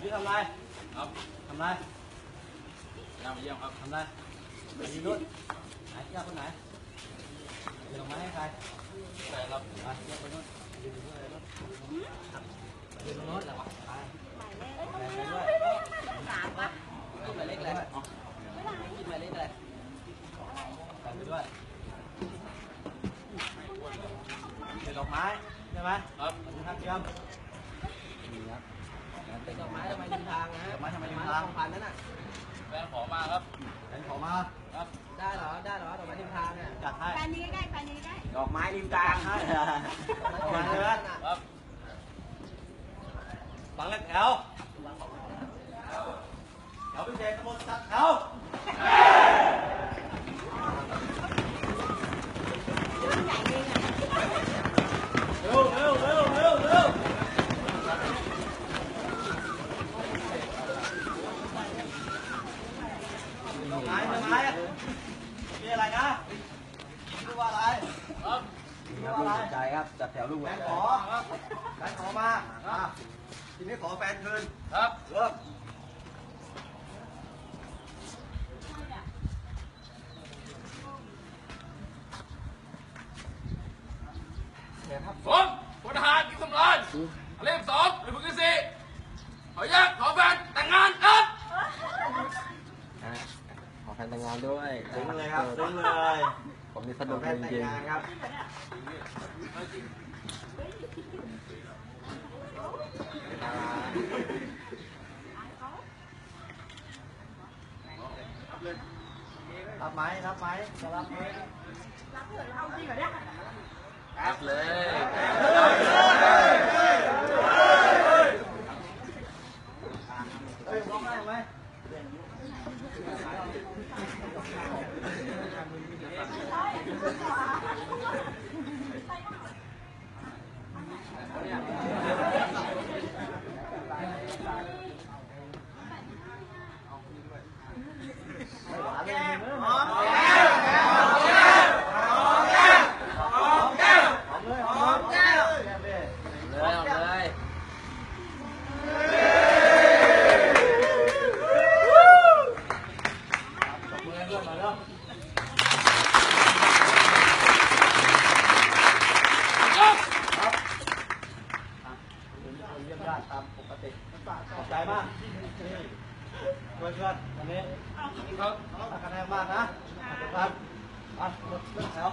นี่ทำไรครับทำไรย่ามาเยี่ยมครับทำไรไปยืนนู้นไหนเจ้าคนไหนเดี๋ยวดอกม้ให้ใครใช่ครับไปเจ้าคนนู้นยืนตรงนู้นเลยนู้นไปยืนตรงนู้นและววะไปไปด้วยสามปะกินหมายเลขอะไรกินหมายเลขอะไรไปด้วยเดี๋ยวดอกไม้ใช่ไหมครับมันทางเชื่อมนี่ครับ ดอกไม้ทำไมริมทางนะดอกไม้ทำไมริมทางพันนั่นน่ะแฟนขอมาครับแฟนขอมาครับ ได้เหรอ ได้เหรอ ดอกไม้ริมทางเนี่ยจัดให้แฟนนี้ใกล้แฟนนี้ใกล้ดอกไม้ริมทางให้ดอกไม้เลยครับฟังแล้วแถวแถวพิเศษตะบนสัตว์แถว รุ่นใหญ่เองอะ เร็วเร็วเร็วเร็วเร็วดอกไม้ดอกไม้อะนี่อะไรนะชื่อว่าอะไร ครับ ชื่อว่าอะไรใจครับจัดแถวลูกแฟนขอแฟนขอมาอะทีนี้ขอแฟนคืนครับเริ่มผมพลทหารกิจสำราญเลขสองหรือพที่สี่ขออนุญาตขอแฟนแต่งงานครับ ขอแฟ นแต่งงานด้วยถึงเลยครับถึงเลยผมนี่สนุกแฟเลยนจแต่งริงงานครับรับไหมรับไหมจะรับไหมครับเลยเฮ้ยร้องไมเลยเอาเลยครับเยี่ยมญา ตามปกติขอบใจมากเพื่อนเพื่อนวันนี้ครับตักคะแนนมากนะขอบคุณครับอะหมดเรื่องแล้ว